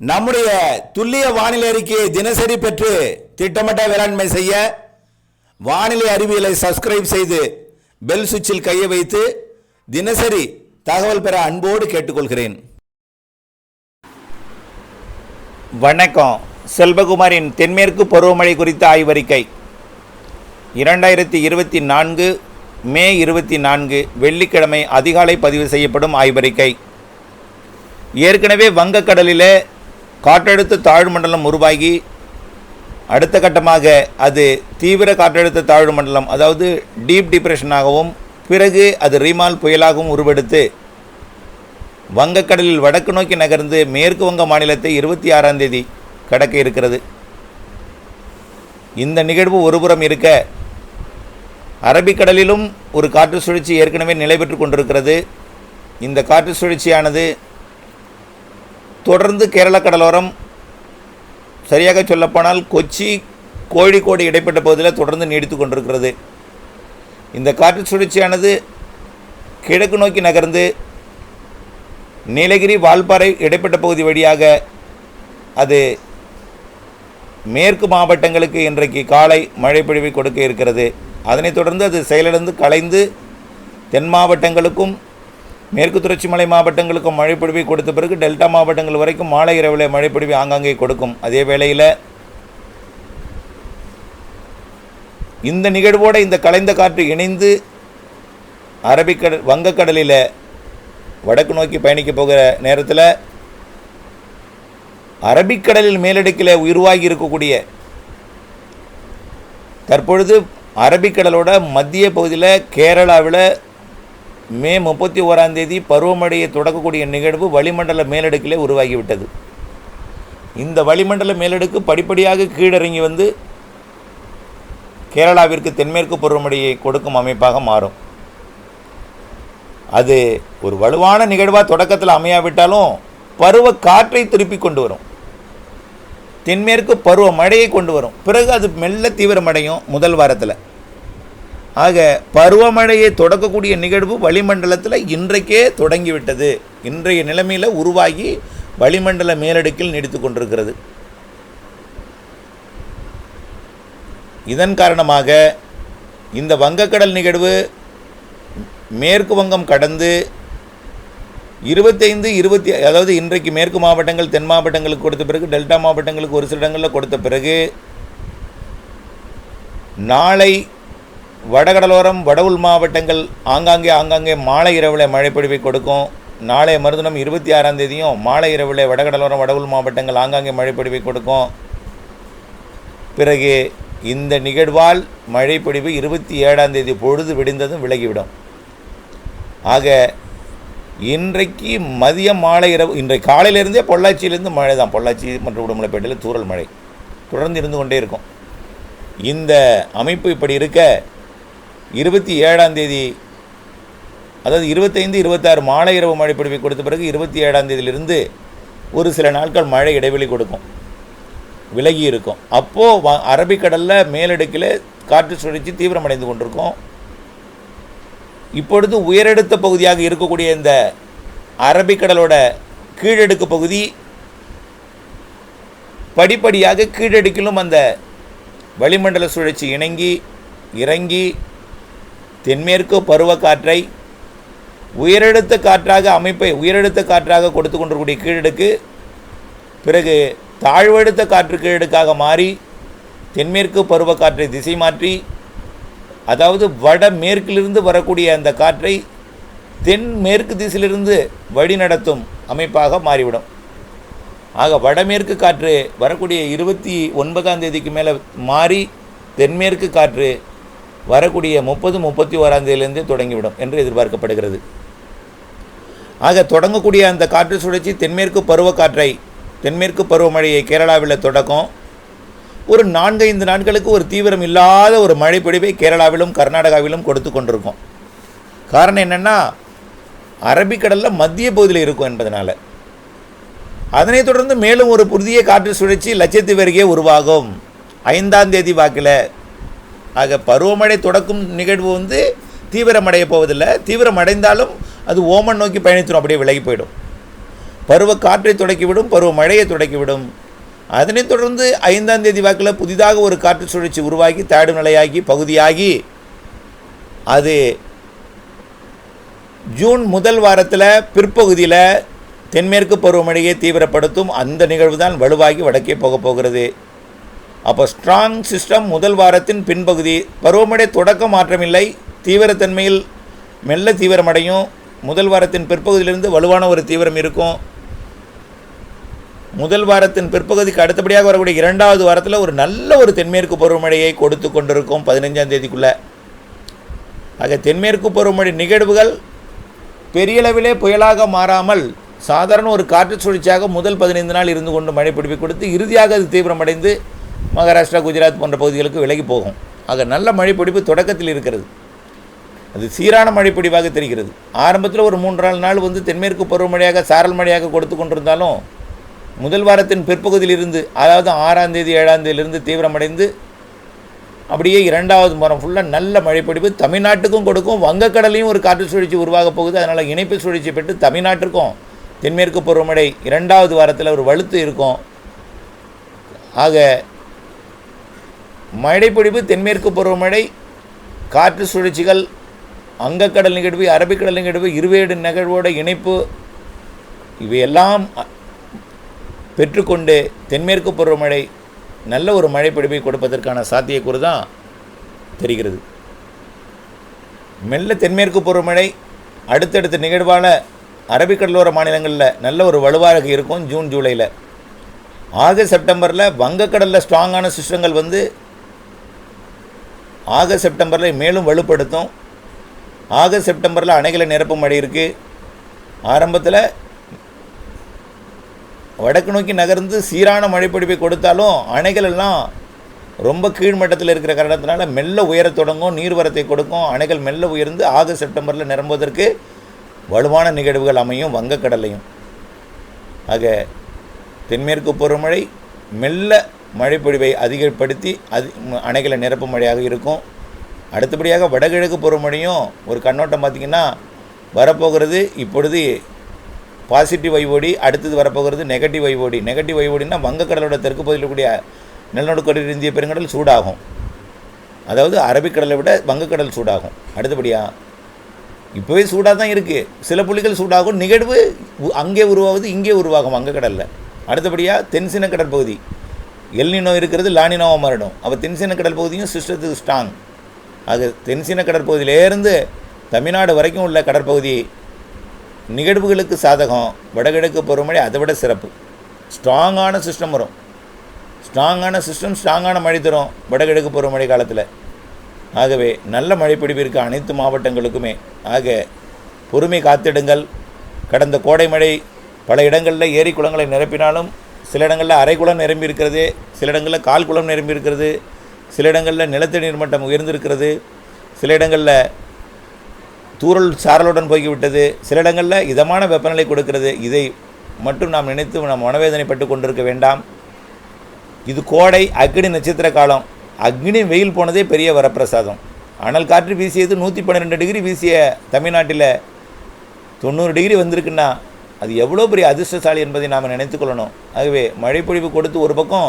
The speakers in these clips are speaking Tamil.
நம்முடைய துல்லிய வானிலை அறிக்கையை தினசரி பெற்று திட்டமிட்ட வேளாண்மை செய்ய வானிலை அறிவியலை சப்ஸ்கிரைப் செய்து பெல் சுவிட்சில் கையை வைத்து தினசரி தகவல் பெற அன்போடு கேட்டுக்கொள்கிறேன். வணக்கம். செல்வகுமாரின் தென்மேற்கு பருவமழை குறித்த ஆய்வறிக்கை. இரண்டாயிரத்தி இருபத்தி நான்கு மே இருபத்தி நான்கு வெள்ளிக்கிழமை அதிகாலை பதிவு செய்யப்படும் ஆய்வறிக்கை. ஏற்கனவே வங்கக்கடலில் காற்றழுத்த தாழ்வு மண்டலம் உருவாகி அடுத்த கட்டமாக அது தீவிர காற்றழுத்த தாழ்வு மண்டலம் அதாவது டீப் டிப்ரெஷனாகவும் பிறகு அது ரீமால் புயலாகவும் உருவெடுத்து வங்கக்கடலில் வடக்கு நோக்கி நகர்ந்து மேற்கு வங்க மாநிலத்தை இருபத்தி ஆறாம் தேதி கடக்க இருக்கிறது. இந்த நிகழ்வு ஒருபுறம் இருக்க அரபிக்கடலிலும் ஒரு காற்று சுழற்சி ஏற்கனவே நிலை பெற்று கொண்டிருக்கிறது. இந்த காற்று சுழற்சியானது தொடர்ந்து கேரள கடலோரம் சரியாக சொல்லப்போனால் கொச்சி கோழிக்கோடு இடைப்பட்ட பகுதியில் தொடர்ந்து நீடித்து கொண்டிருக்கிறது. இந்த காற்று சுழற்சியானது கிழக்கு நோக்கி நகர்ந்து நீலகிரி வால்பாறை இடைப்பட்ட பகுதி வழியாக அது மேற்கு மாவட்டங்களுக்கு இன்றைக்கு காலை மழை பொழிவை கொடுக்க இருக்கிறது. அதனைத் தொடர்ந்து அது செயலிழந்து கலைந்து தென் மாவட்டங்களுக்கும் மேற்கு தொடர்ச்சி மலை மாவட்டங்களுக்கும் மழை பொழிவை கொடுத்த பிறகு டெல்டா மாவட்டங்கள் வரைக்கும் மாலை இரவில் மழை ஆங்காங்கே கொடுக்கும். அதே வேளையில் இந்த நிகழ்வோடு இந்த கலைந்த காற்று இணைந்து அரபிக்கடல் வங்கக்கடலில் வடக்கு நோக்கி பயணிக்க போகிற நேரத்தில் அரபிக்கடலில் மேலடுக்கில் உருவாகி இருக்கக்கூடிய தற்பொழுது அரபிக்கடலோட மத்திய பகுதியில் கேரளாவில் மே முப்பத்தி ஓராம் தேதி பருவமழையை தொடக்கக்கூடிய நிகழ்வு வளிமண்டல மேலடுக்கிலே உருவாகிவிட்டது. இந்த வளிமண்டல மேலடுக்கு படிப்படியாக கீழிறங்கி வந்து கேரளாவிற்கு தென்மேற்கு பருவமழையை கொடுக்கும் அமைப்பாக மாறும். அது ஒரு வலுவான நிகழ்வாக தொடக்கத்தில் அமையாவிட்டாலும் பருவ காற்றை திருப்பி கொண்டு வரும். தென்மேற்கு பருவ மழையை கொண்டு வரும். பிறகு அது மெல்ல தீவிரமடையும் முதல் வாரத்தில். ஆக பருவமழையை தொடக்கக்கூடிய நிகழ்வு வளிமண்டலத்தில் இன்றைக்கே தொடங்கிவிட்டது. இன்றைய நிலைமையில் உருவாகி வளிமண்டல மேலடுக்கில் நீடித்து கொண்டிருக்கிறது. இதன் காரணமாக இந்த வங்கக்கடல் நிகழ்வு மேற்கு வங்கம் கடந்து இருபத்தைந்து இருபத்தி அதாவது இன்றைக்கு மேற்கு மாவட்டங்கள் தென் மாவட்டங்களுக்கு கொடுத்த பிறகு டெல்டா மாவட்டங்களுக்கு ஒரு சில இடங்களில் கொடுத்த பிறகு நாளை வடகடலோரம் வடவுள் மாவட்டங்கள் ஆங்காங்கே ஆங்காங்கே மாலை இரவில் மழைப்பொழிவை கொடுக்கும். நாளை மறுதினம் இருபத்தி ஆறாம் தேதியும் மாலை இரவில் வடகடலோரம் வடவுள் மாவட்டங்கள் ஆங்காங்கே மழைப்பொழிவை கொடுக்கும். பிறகு இந்த நிகழ்வால் மழைப்பொழிவு இருபத்தி ஏழாம் தேதி பொழுது விடிந்ததும் விலகிவிடும். ஆக இன்றைக்கு மதியம் மாலை இரவு இன்றைக்கு காலையிலேருந்தே பொள்ளாச்சியிலேருந்து மழை தான். பொள்ளாச்சி மற்றும் உடுமலைப்பேட்டையில் தூரல் மழை. தொடர்ந்து இருந்து கொண்டே இருக்கும். இந்த அமைப்பு இப்படி இருக்க இருபத்தி ஏழாம் தேதி அதாவது இருபத்தைந்து இருபத்தாறு மாலை இரவு மழை பொழிவை கொடுத்த பிறகு இருபத்தி ஏழாம் தேதியிலிருந்து ஒரு சில நாட்கள் மழை இடைவெளி கொடுக்கும். விலகி இருக்கும். அப்போது வ அரபிக்கடலில் மேலடுக்கில் காற்று சுழற்சி தீவிரமடைந்து கொண்டிருக்கும். இப்பொழுது உயரடுத்த பகுதியாக இருக்கக்கூடிய இந்த அரபிக்கடலோட கீழடுக்கு பகுதி படிப்படியாக கீழடுக்கிலும் அந்த வளிமண்டல சுழற்சி இணங்கி இறங்கி தென்மேற்கு பருவக்காற்றை உயரழுத்த காற்றாக அமைப்பை உயரழுத்த காற்றாக கொடுத்து கொண்டிருக்கூடிய கீழடுக்கு பிறகு தாழ்வழுத்த காற்று கீழடுக்காக மாறி தென்மேற்கு பருவக்காற்றை திசை மாற்றி அதாவது வட மேற்கிலிருந்து வரக்கூடிய அந்த காற்றை தென்மேற்கு திசையிலிருந்து வழிநடத்தும் அமைப்பாக மாறிவிடும். ஆக வடமேற்கு காற்று வரக்கூடிய இருபத்தி ஒன்பதாம் தேதிக்கு மேலே மாறி தென்மேற்கு காற்று வரக்கூடிய முப்பது முப்பத்தி ஓராந்தேதியிலிருந்து தொடங்கிவிடும் என்று எதிர்பார்க்கப்படுகிறது. ஆக தொடங்கக்கூடிய அந்த காற்று சுழற்சி தென்மேற்கு பருவக்காற்றை தென்மேற்கு பருவமழையை கேரளாவில் தொடக்கம். ஒரு நான்கைந்து நாட்களுக்கு ஒரு தீவிரம் இல்லாத ஒரு மழை கேரளாவிலும் கர்நாடகாவிலும் கொடுத்து கொண்டிருக்கும். காரணம் என்னென்னா அரபிக்கடலில் மத்திய பகுதியில் இருக்கும் என்பதனால். அதனைத் தொடர்ந்து மேலும் ஒரு புதிய காற்று சுழற்சி லட்சத்தீவு அருகே உருவாகும். ஐந்தாம் தேதி வாக்கில் ஆக பருவமழை தொடக்கும் நிகழ்வு வந்து தீவிரமடைய போவதில்லை. தீவிரமடைந்தாலும் அது ஓமன் நோக்கி பயணித்திடும் அப்படியே விலகி போயிடும். பருவ காற்றை தொடக்கிவிடும் பருவ மழையை தொடக்கிவிடும். அதனைத் தொடர்ந்து ஐந்தாம் தேதி வாக்கில் புதிதாக ஒரு காற்று சுழற்சி உருவாகி தாடு நிலையாகி பகுதியாகி அது ஜூன் முதல் வாரத்தில் பிற்பகுதியில் தென்மேற்கு பருவமழையை தீவிரப்படுத்தும் அந்த நிகழ்வு தான் வலுவாகி வடக்கே போக போகிறது. அப்போ ஸ்ட்ராங் சிஸ்டம் முதல் வாரத்தின் பின்பகுதி பருவமழை தொடக்க மாற்றமில்லை தீவிரத்தன்மையில் மெல்ல தீவிரமடையும். முதல் வாரத்தின் பிற்பகுதியிலிருந்து வலுவான ஒரு தீவிரம் இருக்கும். முதல் வாரத்தின் பிற்பகுதிக்கு அடுத்தபடியாக வரக்கூடிய இரண்டாவது வாரத்தில் ஒரு நல்ல ஒரு தென்மேற்கு பருவமழையை கொடுத்து கொண்டிருக்கும் பதினைஞ்சாம் தேதிக்குள்ளே. ஆக தென்மேற்கு பருவமழை நிகழ்வுகள் பெரியளவிலே புயலாக மாறாமல் சாதாரண ஒரு காற்று சுழற்சியாக முதல் பதினைந்து நாள் இருந்து கொண்டு மழை பிடிப்பு கொடுத்து இறுதியாக அது தீவிரமடைந்து மகாராஷ்டிரா குஜராத் போன்ற பகுதிகளுக்கு விலகி போகும். ஆக நல்ல மழைப்பிடிப்பு தொடக்கத்தில் இருக்கிறது. அது சீரான மழைப்பிடிவாக தெரிகிறது. ஆரம்பத்தில் ஒரு மூன்று நாலு நாள் வந்து தென்மேற்கு பருவமழையாக சாரல் மழையாக கொடுத்து கொண்டிருந்தாலும் முதல் வாரத்தின் பிற்பகுதியில் இருந்து அதாவது ஆறாம் தேதி ஏழாம் தேதியிலிருந்து தீவிரமடைந்து அப்படியே இரண்டாவது மரம் ஃபுல்லாக நல்ல மழைப்பிடிப்பு தமிழ்நாட்டுக்கும் கொடுக்கும். வங்கக்கடலையும் ஒரு காற்று சுழற்சி உருவாக போகுது. அதனால் இணைப்பு சுழற்சி பெற்று தமிழ்நாட்டிற்கும் தென்மேற்கு பருவமழை இரண்டாவது வாரத்தில் ஒரு வலுத்து இருக்கும். ஆக மழைப்பொழிவு தென்மேற்கு பருவமழை காற்று சுழற்சிகள் அங்கக்கடல் நிகழ்வு அரபிக்கடல் நிகழ்வு இருவேடு நிகழ்வோட இணைப்பு இவையெல்லாம் பெற்றுக்கொண்டு தென்மேற்கு பருவமழை நல்ல ஒரு மழைப்பிடிப்பை கொடுப்பதற்கான சாத்தியக்கூறு தான் தெரிகிறது. மெல்ல தென்மேற்கு பருவமழை அடுத்தடுத்த நிகழ்வால் அரபிக்கடலோர மாநிலங்களில் நல்ல ஒரு வலுவாக இருக்கும் ஜூன் ஜூலையில் ஆகஸ்ட் செப்டம்பரில் வங்கக்கடலில் ஸ்ட்ராங்கான சிஸ்டங்கள் வந்து ஆகஸ்ட் செப்டம்பரில் மேலும் வலுப்படுத்தும். ஆகஸ்ட் செப்டம்பரில் அணைகளை நிரப்பும் மழை இருக்குது ஆரம்பத்தில் வடக்கு நோக்கி நகர்ந்து சீரான மழைப்பிடிப்பை கொடுத்தாலும் அணைகள் எல்லாம் ரொம்ப கீழ்மட்டத்தில் இருக்கிற காரணத்தினால மெல்ல உயரத் தொடங்கும் நீர்வரத்தை கொடுக்கும். அணைகள் மெல்ல உயர்ந்து ஆகஸ்ட் செப்டம்பரில் நிரம்புவதற்கு வலுவான நிகழ்வுகள் அமையும் வங்கக்கடலையும். ஆக தென்மேற்கு பருவமழை மெல்ல மழைப்பொழிவை அதிகப்படுத்தி அது அணைகளை நிரப்பும் மழையாக இருக்கும். அடுத்தபடியாக வடகிழக்கு பருவமழையும் ஒரு கண்ணோட்டம் பார்த்திங்கன்னா வரப்போகிறது. இப்பொழுது பாசிட்டிவ் வைவோடி அடுத்தது வரப்போகிறது நெகட்டிவ் வைவோடி நெகட்டிவ் வைவோடினா வங்கக்கடலோட தெற்கு பகுதியில் கூடிய நிலநடுக்கடல் இந்திய பெருங்கடல் சூடாகும். அதாவது அரபிக்கடலை விட வங்கக்கடல் சூடாகும். அடுத்தபடியாக இப்போவே சூடாக தான் இருக்குது சில புள்ளிகள் சூடாகும். நிகழ்வு அங்கே உருவாகுது இங்கே உருவாகும் வங்கக்கடலில். அடுத்தபடியாக தென்சின கடற்பகுதி எல்னினோ இருக்கிறது லானினோவாக மாறிடும். அப்போ தென்சீன கடல் பகுதியும் சிஸ்டத்துக்கு ஸ்ட்ராங் அது தென்சீன கடற்பகுதியிலேருந்து தமிழ்நாடு வரைக்கும் உள்ள கடற்பகுதி நிகழ்வுகளுக்கு சாதகம். வடகிழக்கு பருவமழை அதை விட சிறப்பு. ஸ்ட்ராங்கான சிஸ்டம் வரும். ஸ்ட்ராங்கான சிஸ்டம் ஸ்ட்ராங்கான மழை தரும் வடகிழக்கு பருவமழை காலத்தில். ஆகவே நல்ல மழை பிடிப்பிற்கு அனைத்து மாவட்டங்களுக்குமே. ஆக பொறுமை காத்திடுங்கள். கடந்த கோடை மழை பல இடங்களில் ஏரி குளங்களை நிரப்பினாலும் சில இடங்களில் அரை குளம் நிரம்பி இருக்கிறது சில இடங்களில் கால் குளம் நிரம்பி இருக்கிறது சில இடங்களில் நிலத்தடி நீர் மட்டம் உயர்ந்திருக்கிறது சில இடங்களில் தூறல் சாரலுடன் போய்விட்டது சில இடங்களில் இதமான வெப்பநிலை கொடுக்கிறது. இதை மட்டும் நாம் நினைத்து நாம் மனவேதனைப்பட்டு கொண்டிருக்க வேண்டாம். இது கோடை அக்னி நட்சத்திர காலம். அக்னி வெயில் போனதே பெரிய வரப்பிரசாதம். அனல் காற்று வீசியது நூற்றி பன்னிரெண்டு டிகிரி வீசிய தமிழ்நாட்டில் தொண்ணூறு டிகிரி வந்திருக்குன்னா அது எவ்வளோ பெரிய அதிர்ஷ்டசாலி என்பதை நாம் நினைத்துக்கொள்ளணும் ஆகவே மழைப்பொழிவு கொடுத்து ஒரு பக்கம்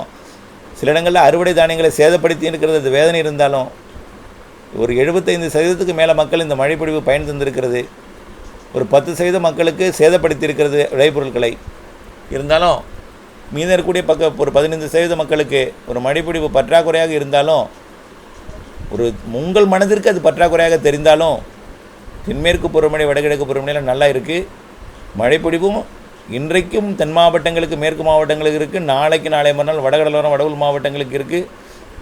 சில இடங்களில் அறுவடை தானியங்களை சேதப்படுத்தி இருக்கிறது அது வேதனை இருந்தாலும் ஒரு எழுபத்தைந்து சதவீதத்துக்கு மேலே மக்கள் இந்த மழைப்பொழிவு பயன் தந்திருக்கிறது. ஒரு பத்து சதவீத மக்களுக்கு சேதப்படுத்தி இருக்கிறது விளைபொருட்களை. இருந்தாலும் மீதம் இருக்கக்கூடிய பக்க ஒரு பதினைந்து சதவீத மக்களுக்கு ஒரு மழைப்பொழிவு பற்றாக்குறையாக இருந்தாலும் ஒரு உங்கள் மனதிற்கு அது பற்றாக்குறையாக தெரிந்தாலும் தென்மேற்கு பருவமழை வடகிழக்கு பருவமழையில் நல்லா இருக்குது மழைப்பொழிவும் இன்றைக்கும் தென் மாவட்டங்களுக்கு மேற்கு மாவட்டங்களுக்கு இருக்குது நாளைக்கு நாளை மறுநாள் வடகடலோரம் வடவுள் மாவட்டங்களுக்கு இருக்குது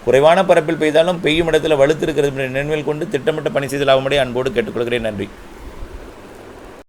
குறைவான பரப்பில் பெய்தாலும் பெய்யும் இடத்துல வலுத்திருக்கிறது நினைவில் கொண்டு திட்டமிட்ட பணி செய்து லாபமடைய அன்போடு கேட்டுக்கொள்கிறேன். நன்றி.